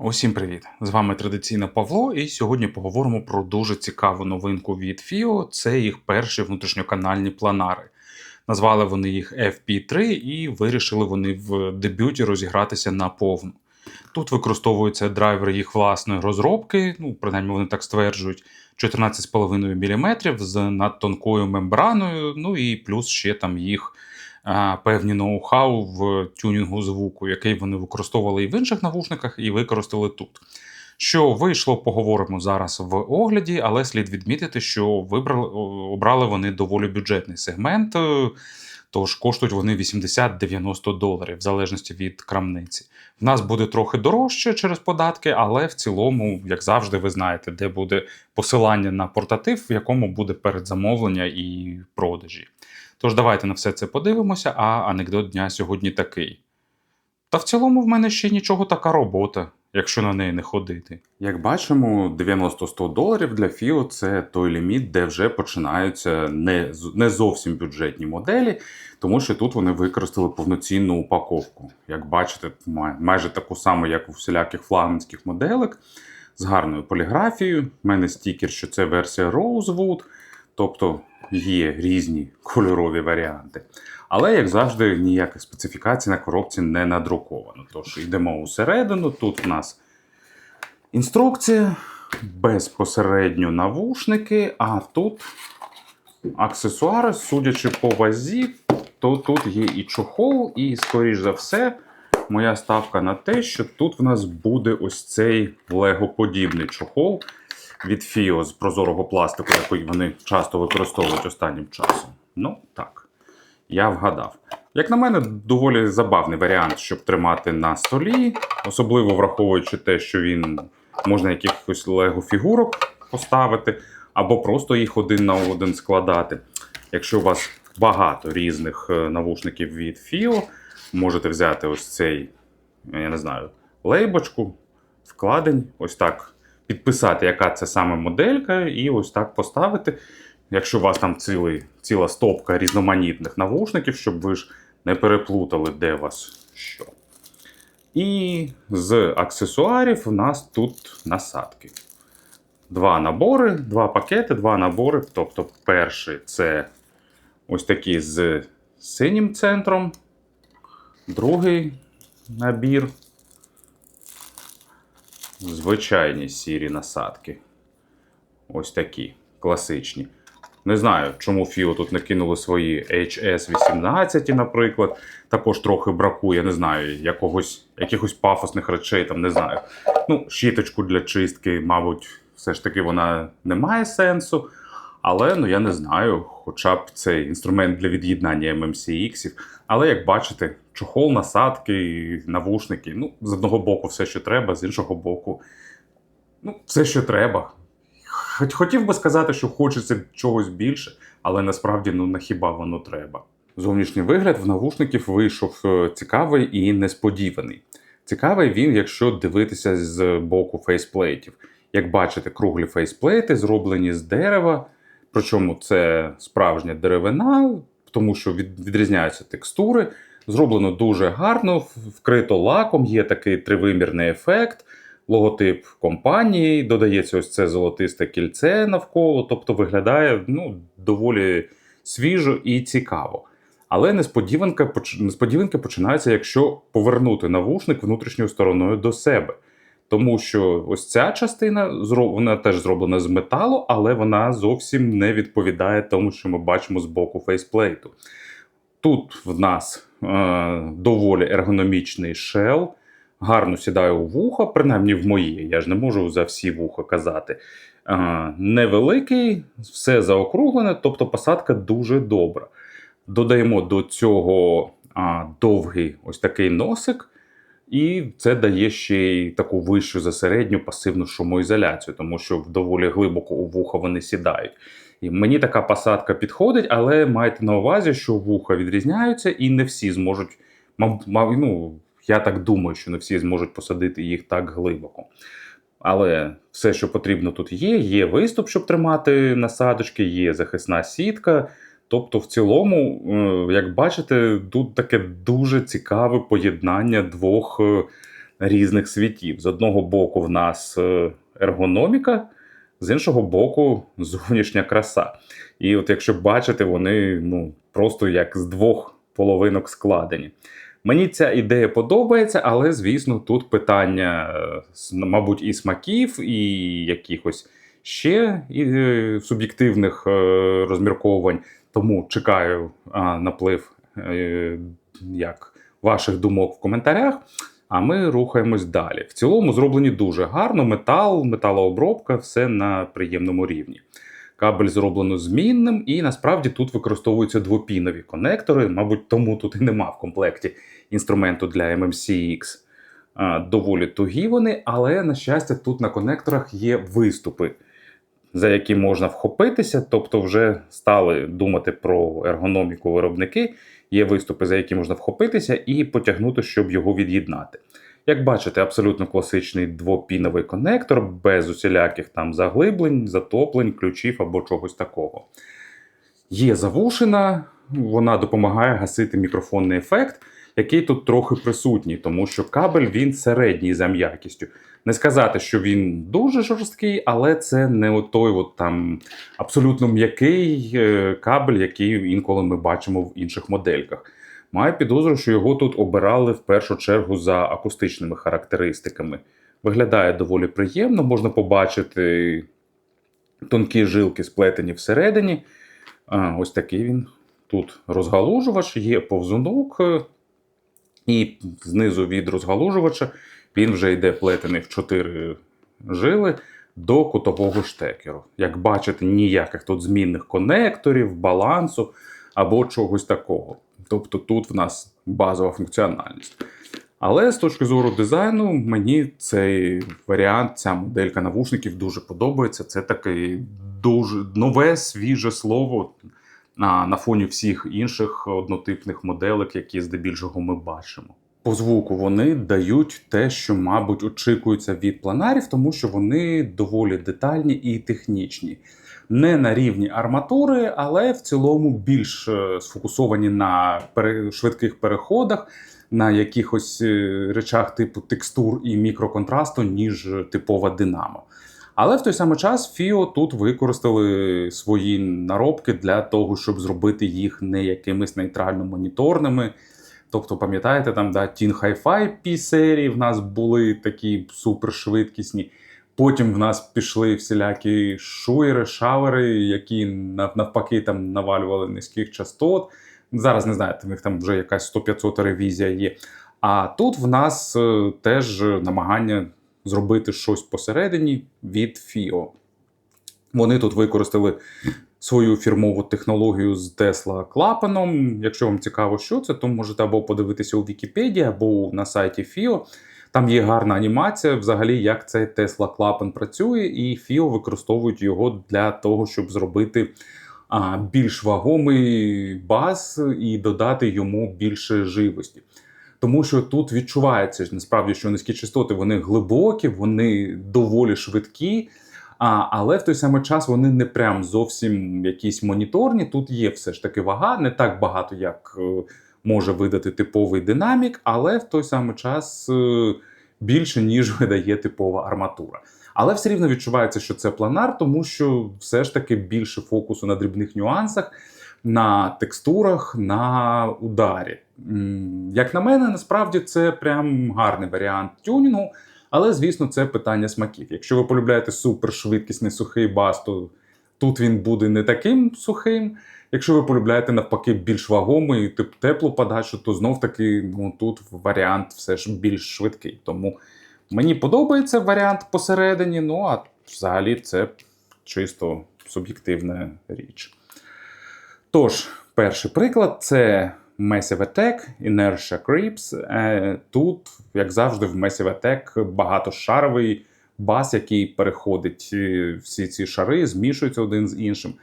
Усім привіт! З вами традиційно Павло, і сьогодні поговоримо про дуже цікаву новинку від FIO. Це їх перші внутрішньоканальні планари. Назвали вони їх FP3 і вирішили вони в дебюті розігратися на повну. Тут використовується драйвер їх власної розробки, ну, принаймні вони так стверджують, 14,5 мм з надтонкою мембраною, ну і плюс ще там їх певні ноу-хау в тюнінгу звуку, який вони використовували і в інших навушниках, і використали тут. Що вийшло, поговоримо зараз в огляді, але слід відмітити, що вибрали, обрали вони доволі бюджетний сегмент, е, тож коштують вони 80-90 доларів, в залежності від крамниці. В нас буде трохи дорожче через податки, але в цілому, як завжди, ви знаєте, де буде посилання на портатив, в якому буде передзамовлення і продажі. Тож давайте на все це подивимося, а анекдот дня сьогодні такий. Та в цілому в мене ще нічого така робота, якщо на неї не ходити. Як бачимо, 90-100 доларів для FIO це той ліміт, де вже починаються не, не зовсім бюджетні моделі, тому що тут вони використали повноцінну упаковку. Як бачите, май- майже таку саму, як у всіляких флагманських моделек, з гарною поліграфією. У мене стікер, що це версія Rosewood, тобто є різні кольорові варіанти. Але, як завжди, ніяких специфікацій на коробці не надруковано. Тож йдемо усередину. Тут в нас інструкція, безпосередньо навушники, а тут аксесуари, судячи по вазі, то тут є і чохол, і, скоріш за все, моя ставка на те, що тут в нас буде ось цей лего-подібний чохол від FIO з прозорого пластику, який вони часто використовують останнім часом. Ну, так, я вгадав. Як на мене, доволі забавний варіант, щоб тримати на столі, особливо враховуючи те, що він можна якихось лего-фігурок поставити, або просто їх один на один складати. Якщо у вас багато різних е, навушників від FIO, можете взяти ось цей, я не знаю, лейбочку, вкладень, ось так підписати, яка це саме моделька, і ось так поставити. Якщо у вас там цілий, ціла стопка різноманітних навушників, щоб ви ж не переплутали, де у вас що. І з аксесуарів у нас тут насадки. Два набори, два пакети, два набори. Тобто, перший це ось такі з синім центром, другий набір звичайні сірі насадки. Ось такі класичні. Не знаю, чому Фіо тут не кинули свої HS18, наприклад. Також трохи бракує, не знаю, якогось, якихось пафосних речей, там не знаю. Ну, щіточку для чистки, мабуть, все ж таки вона не має сенсу. Але ну я не знаю, хоча б це інструмент для від'єднання MMCX. Але як бачите, чохол, насадки, навушники. Ну, з одного боку, все, що треба, з іншого боку, ну, все, що треба. Хоч хотів би сказати, що хочеться чогось більше, але насправді ну на хіба воно треба. Зовнішній вигляд в навушників вийшов е, цікавий і несподіваний. Цікавий він, якщо дивитися з боку фейсплейтів. Як бачите, круглі фейсплейти зроблені з дерева, причому це справжня деревина, тому що від, відрізняються текстури. Зроблено дуже гарно, вкрито лаком, є такий тривимірний ефект, логотип компанії, додається ось це золотисте кільце навколо, тобто виглядає ну, доволі свіжо і цікаво. Але несподіванка, несподіванки починаються, якщо повернути навушник внутрішньою стороною до себе. Тому що ось ця частина вона теж зроблена з металу, але вона зовсім не відповідає тому, що ми бачимо з боку фейсплейту. Тут в нас е, доволі ергономічний шел, гарно сідає у вуха, принаймні в моє, я ж не можу за всі вуха казати. Е, невеликий, все заокруглене, тобто посадка дуже добра. Додаємо до цього а, довгий ось такий носик, і це дає ще й таку вищу за середню пасивну шумоізоляцію, тому що доволі глибоко у вуха вони сідають. І мені така посадка підходить, але майте на увазі, що вуха відрізняються, і не всі зможуть. мав- мав- ну, я так думаю, що не всі зможуть посадити їх так глибоко. Але все, що потрібно тут є, є виступ, щоб тримати насадочки, є захисна сітка. Тобто, в цілому, е, як бачите, тут таке дуже цікаве поєднання двох е, різних світів. З одного боку, в нас е, ергономіка, з іншого боку, зовнішня краса. І от якщо бачите, вони ну, просто як з двох половинок складені. Мені ця ідея подобається, але звісно, тут питання, мабуть, і смаків, і якихось ще е, суб'єктивних розмірковувань. Тому чекаю а, наплив е, як ваших думок в коментарях. А ми рухаємось далі. В цілому зроблені дуже гарно. Метал, металообробка, все на приємному рівні. Кабель зроблено змінним, і насправді тут використовуються двопінові конектори. Мабуть, тому тут і нема в комплекті інструменту для MMCX. Доволі тугі вони, але на щастя, тут на конекторах є виступи, за які можна вхопитися, тобто вже стали думати про ергономіку виробники. Є виступи, за які можна вхопитися і потягнути, щоб його від'єднати. Як бачите, абсолютно класичний двопіновий конектор, без усіляких там заглиблень, затоплень, ключів або чогось такого. Є завушина, вона допомагає гасити мікрофонний ефект, який тут трохи присутній, тому що кабель він середній за м'якістю. Не сказати, що він дуже жорсткий, але це не той от там абсолютно м'який е, кабель, який інколи ми бачимо в інших модельках. Маю підозру, що його тут обирали в першу чергу за акустичними характеристиками. Виглядає доволі приємно, можна побачити тонкі жилки сплетені всередині. А, ось такий він. Тут розгалужувач, є повзунок, е, і знизу від розгалужувача він вже йде плетений в 4 жили до кутового штекеру. Як бачите, ніяких тут змінних конекторів, балансу або чогось такого. Тобто тут в нас базова функціональність. Але з точки зору дизайну, мені цей варіант, ця моделька навушників дуже подобається. Це таке дуже нове, свіже слово на, на фоні всіх інших однотипних моделек, які здебільшого ми бачимо. По звуку вони дають те, що, мабуть, очікується від планарів, тому що вони доволі детальні і технічні. Не на рівні арматури, але в цілому більш е, сфокусовані на швидких переходах, на якихось е, речах типу текстур і мікроконтрасту, ніж типова динамо. Але в той самий час FIO тут використали свої наробки для того, щоб зробити їх не якимись нейтрально моніторними. Тобто, пам'ятаєте, там да, Teen Hi-Fi P серії в нас були такі супершвидкісні. Потім в нас пішли всілякі шуєри, шавери, які навпаки там навалювали низьких частот. Зараз не знаю, в них там вже якась 100-500 ревізія є. А тут в нас е, теж намагання зробити щось посередині від FIO. Вони тут використали свою фірмову технологію з Tesla клапаном. Якщо вам цікаво, що це, то можете або подивитися у Вікіпедії, або на сайті FIO. Там є гарна анімація, взагалі, як цей Tesla клапан працює, і FIO використовують його для того, щоб зробити більш вагомий бас і додати йому більше живості. Тому що тут відчувається насправді, що низькі частоти вони глибокі, вони доволі швидкі. А, але в той самий час вони не прям зовсім якісь моніторні. Тут є все ж таки вага, не так багато, як е, може видати типовий динамік, але в той самий час е, більше, ніж видає типова арматура. Але все рівно відчувається, що це планар, тому що все ж таки більше фокусу на дрібних нюансах, на текстурах, на ударі. Як на мене, насправді це прям гарний варіант тюнінгу. Але, звісно, це питання смаків. Якщо ви полюбляєте супершвидкісний сухий бас, то тут він буде не таким сухим. Якщо ви полюбляєте навпаки більш вагомий, тип теплу подачу, то знов таки ну, тут варіант все ж більш швидкий. Тому мені подобається варіант посередині, ну а взагалі це чисто суб'єктивна річ. Тож, перший приклад це Massive Attack, Inertia Creeps. Е, Тут, як завжди, в Massive Attack багатошаровий бас, який переходить е, всі ці шари, змішується один з іншим.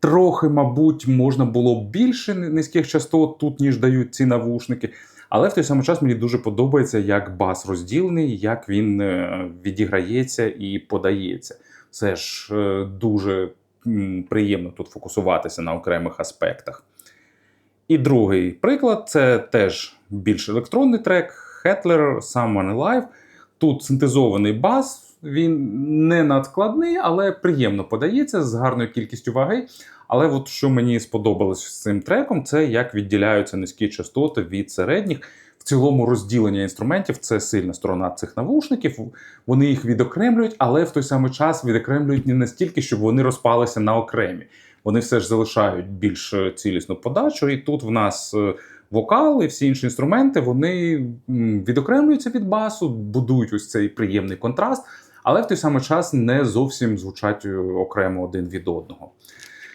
Трохи, мабуть, можна було більше низьких частот тут, ніж дають ці навушники. Але в той самий час мені дуже подобається, як бас розділений, як він е, відіграється і подається. Це ж дуже приємно тут фокусуватися на окремих аспектах. І другий приклад це теж більш електронний трек Hettler Someone Alive. Тут синтезований бас, він не надскладний, але приємно подається з гарною кількістю ваги. Але от що мені сподобалось з цим треком, це як відділяються низькі частоти від середніх. В цілому розділення інструментів це сильна сторона цих навушників. Вони їх відокремлюють, але в той самий час відокремлюють не настільки, щоб вони розпалися на окремі. Вони все ж залишають більш цілісну подачу, і тут в нас е, вокал і всі інші інструменти вони відокремлюються від басу, будують ось цей приємний контраст, але в той самий час не зовсім звучать е, окремо один від одного.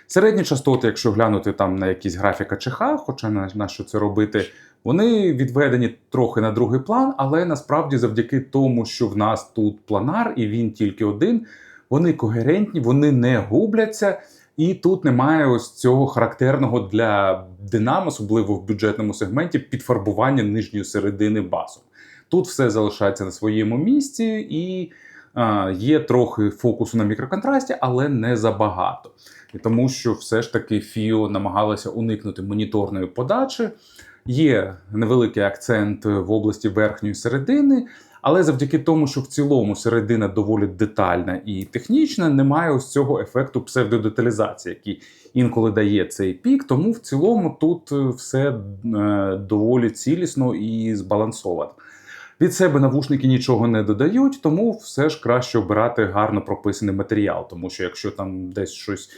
Середні частоти, якщо глянути там на якісь графіка ЧХ, хоча на, на що це робити, вони відведені трохи на другий план, але насправді завдяки тому, що в нас тут планар і він тільки один, вони когерентні, вони не губляться. І тут немає ось цього характерного для динам, особливо в бюджетному сегменті, підфарбування нижньої середини басу. Тут все залишається на своєму місці і а, є трохи фокусу на мікроконтрасті, але не забагато. І тому що все ж таки FIO намагалося уникнути моніторної подачі. Є невеликий акцент в області верхньої середини, але завдяки тому, що в цілому середина доволі детальна і технічна, немає ось цього ефекту псевдодеталізації, який інколи дає цей пік. Тому в цілому тут е, все е, доволі цілісно і збалансовано. Від себе навушники нічого не додають, тому все ж краще обирати гарно прописаний матеріал. Тому що якщо там десь щось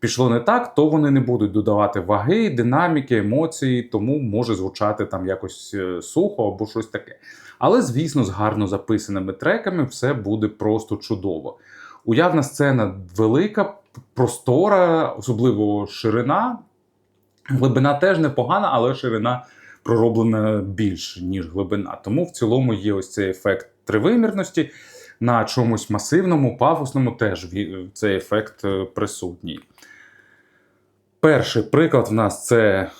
пішло не так, то вони не будуть додавати ваги, динаміки, емоції, тому може звучати там якось е, сухо або щось таке. Але, звісно, з гарно записаними треками все буде просто чудово. Уявна сцена велика, простора, особливо ширина. Глибина теж непогана, але ширина пророблена більше, ніж глибина. Тому в цілому є ось цей ефект тривимірності. На чомусь масивному, пафосному теж цей ефект е, присутній. Перший приклад в нас це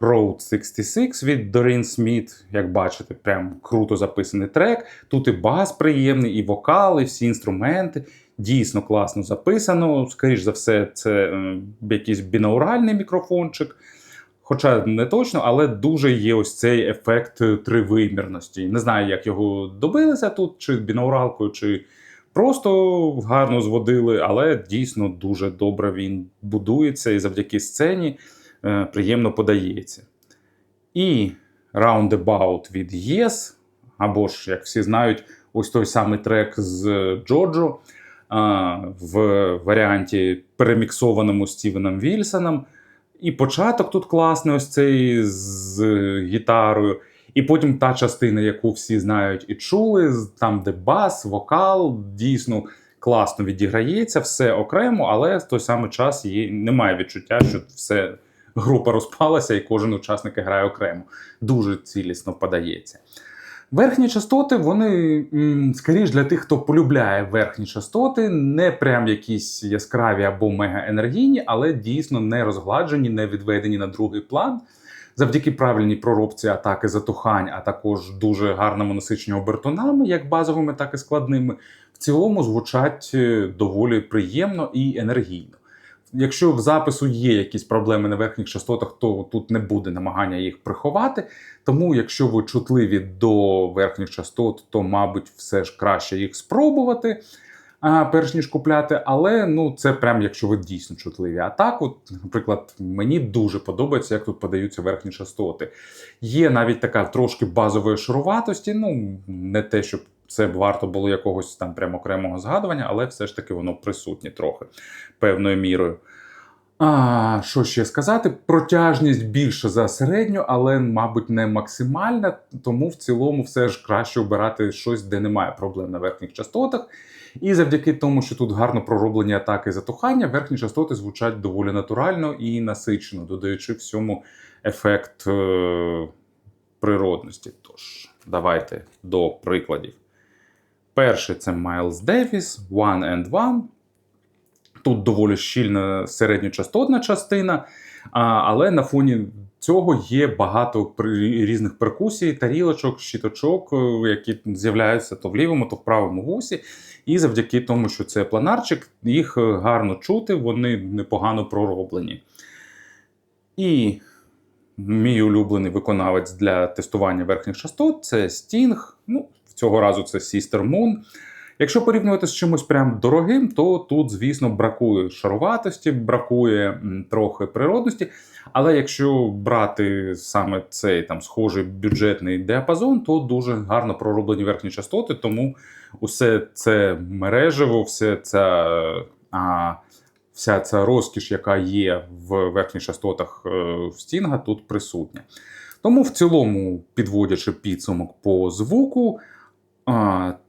Road 66 від Doreen Smith. Як бачите, прям круто записаний трек. Тут і бас приємний, і вокал, і всі інструменти. Дійсно класно записано. Скоріш за все, це е, якийсь бінауральний мікрофончик. Хоча не точно, але дуже є ось цей ефект е, тривимірності. Не знаю, як його добилися тут, чи бінауралкою, чи просто гарно зводили, але дійсно дуже добре він будується і завдяки сцені е, приємно подається. І Roundabout від Yes, або ж, як всі знають, ось той самий трек з Джоджо а, в варіанті переміксованому Стівеном Вільсоном. І початок тут класний, ось цей з гітарою. І потім та частина, яку всі знають і чули, там, де бас, вокал, дійсно класно відіграється, все окремо, але в той самий час є, немає відчуття, що все група розпалася і кожен учасник грає окремо. Дуже цілісно подається. Верхні частоти, вони скоріш для тих, хто полюбляє верхні частоти, не прям якісь яскраві або мегаенергійні, але дійсно не розгладжені, не відведені на другий план. Завдяки правильній проробці атаки затухань, а також дуже гарному насиченню обертонами, як базовими, так і складними, в цілому звучать е, доволі приємно і енергійно. Якщо в запису є якісь проблеми на верхніх частотах, то тут не буде намагання їх приховати. Тому, якщо ви чутливі до верхніх частот, то, мабуть, все ж краще їх спробувати, а, перш ніж купляти. Але ну, це прям якщо ви дійсно чутливі. А так, от, наприклад, мені дуже подобається, як тут подаються верхні частоти. Є навіть така трошки базової шаруватості, ну не те, щоб це б варто було якогось там прям окремого згадування, але все ж таки воно присутнє трохи певною мірою. А, що ще сказати? Протяжність більше за середню, але, мабуть, не максимальна, тому в цілому все ж краще обирати щось, де немає проблем на верхніх частотах. І завдяки тому, що тут гарно пророблені атаки затухання, верхні частоти звучать доволі натурально і насичено, додаючи всьому ефект е- природності. Тож, давайте до прикладів. Перший це Miles Davis, One and One. Тут доволі щільна середньочастотна частина, але на фоні цього є багато різних перкусій, тарілочок, щиточок, е, які з'являються то в лівому, то в правому вусі. І завдяки тому, що це планарчик, їх е, гарно чути, вони непогано пророблені. І Мій улюблений виконавець для тестування верхніх частот це Sting. Ну, цього разу це Sister Moon. Якщо порівнювати з чимось прям дорогим, то тут, звісно, бракує шаруватості, бракує трохи природності. Але якщо брати саме цей там схожий бюджетний діапазон, то дуже гарно пророблені верхні частоти, тому усе це мережево, все ця, а, вся ця розкіш, яка є в верхніх частотах е, в стінга, тут присутня. Тому в цілому, підводячи підсумок по звуку,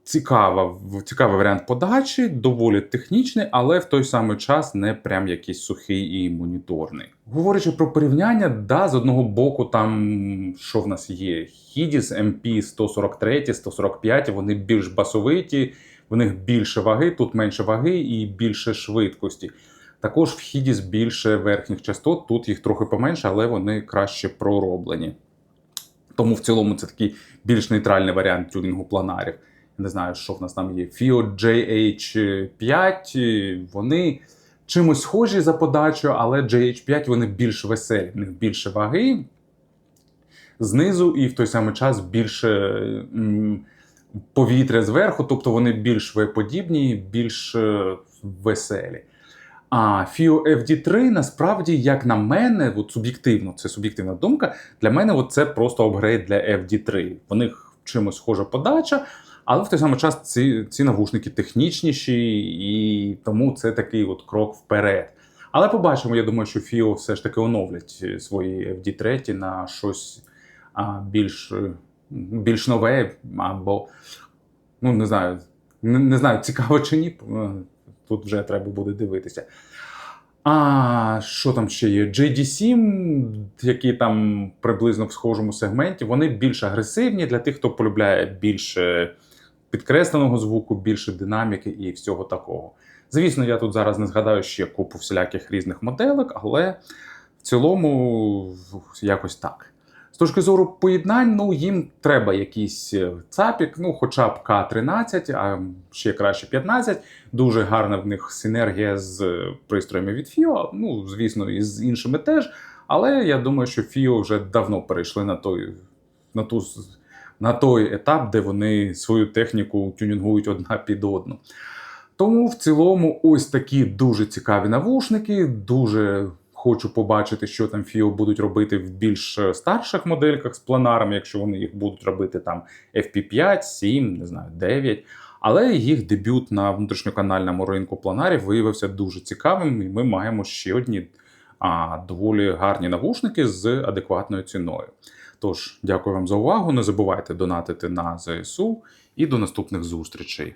цікава, цікавий варіант подачі, доволі технічний, але в той самий час не прям якийсь сухий і моніторний. Говорячи про порівняння, да, з одного боку, там що в нас є? Хідіс MP 143, 145, вони більш басовиті, в них більше ваги, тут менше ваги і більше швидкості. Також в Хідіс більше верхніх частот, тут їх трохи поменше, але вони краще пророблені. Тому в цілому це такий більш нейтральний варіант тюнінгу планарів. Не знаю, що в нас там є. FIO JH5, вони чимось схожі за подачею, але JH5 вони більш веселі, в них більше ваги знизу, і в той самий час більше повітря зверху, тобто вони більш веподібні, більш е, веселі. А FIO FD3 насправді, як на мене, от суб'єктивно, це суб'єктивна думка. Для мене от це просто апгрейд для FD3. В них чимось схожа подача, але в той самий час ці, ці навушники технічніші, і тому це такий от крок вперед. Але побачимо, я думаю, що FIO все ж таки оновлять е, свої FD3 на щось а, більш, е, більш нове, або ну не знаю, не, не знаю, цікаво чи ні. Тут вже треба буде дивитися. А що там ще є? JD7, які там приблизно в схожому сегменті, вони більш агресивні для тих, хто полюбляє більше підкресленого звуку, більше динаміки і всього такого. Звісно, я тут зараз не згадаю ще купу всіляких різних моделек, але в цілому якось так. Точки зору поєднань, ну їм треба якийсь е, цапік, ну хоча б К13, а ще краще 15. Дуже гарна в них синергія з е, пристроями від FIO, ну, звісно, і з іншими теж. Але я думаю, що FIO вже давно перейшли на той, на ту, на той етап, де вони свою техніку тюнінгують одна під одну. Тому в цілому ось такі дуже цікаві навушники. Дуже хочу побачити, що там FIO будуть робити в більш е, старших модельках з планарами, якщо вони їх будуть робити там FP5, 7, не знаю, 9. Але їх дебют на внутрішньоканальному ринку планарів виявився дуже цікавим, і ми маємо ще одні а, доволі гарні навушники з адекватною ціною. Тож, дякую вам за увагу. Не забувайте донатити на ЗСУ і до наступних зустрічей.